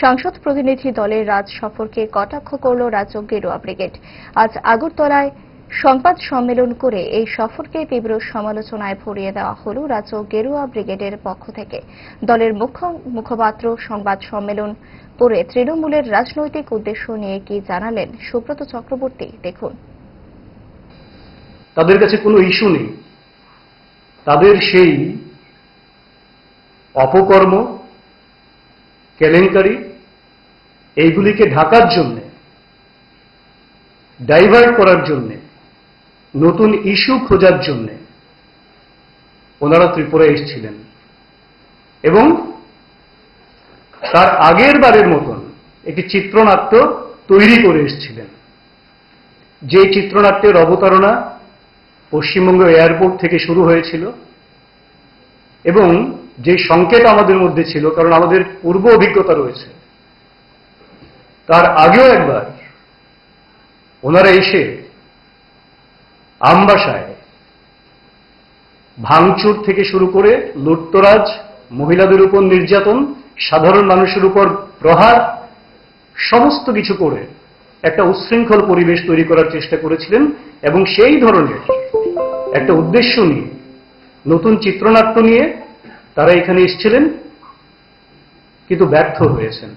সাংসদ প্রতিনিধি দলের রাজ সফরকে কটাক্ষ করল রাজ্য গেরুয়া ব্রিগেড। আজ আগরতলায় সংবাদ সম্মেলন করে এই সফরকে তীব্র সমালোচনায় ভরিয়ে দেওয়া হল রাজ্য গেরুয়া ব্রিগেডের পক্ষ থেকে। দলের মুখ্য মুখপাত্র সংবাদ সম্মেলন করে তৃণমূলের রাজনৈতিক উদ্দেশ্য নিয়ে কি জানালেন সুব্রত চক্রবর্তী, দেখুন। তাদের কাছে কোনো ইস্যু নেই। তাদের সেই অপকর্ম কেলেঙ্কারি, এইগুলিকে ঢাকার জন্য, ডাইভার্ট করার জন্য, নতুন ইস্যু খোঁজার জন্য ওনারা ত্রিপুরা এসেছিলেন। এবং তার আগের বারের মতন একটি চিত্রনাট্য তৈরি করে এসেছিলেন। যে চিত্রনাট্যের অবতারণা পশ্চিমবঙ্গ এয়ারপোর্ট থেকে শুরু হয়েছিল এবং যে সংকেত আমাদের মধ্যে ছিল, কারণ আমাদের পূর্ব অভিজ্ঞতা রয়েছে, তার আগেও একবার ওনারা এসে আমবাসায় ভাঙচুর থেকে শুরু করে লুটতরাজ, মহিলাদের উপর নির্যাতন, সাধারণ মানুষের উপর প্রহার, সমস্ত কিছু করে একটা উচ্ছৃঙ্খল পরিবেশ তৈরি করার চেষ্টা করেছিলেন এবং সেই ধরনের একটা উদ্দেশ্য নিয়ে নতুন চিত্রনাট্য নিয়ে তারা এখানে এসেছিলেন কিন্তু ব্যর্থ হয়েছেন।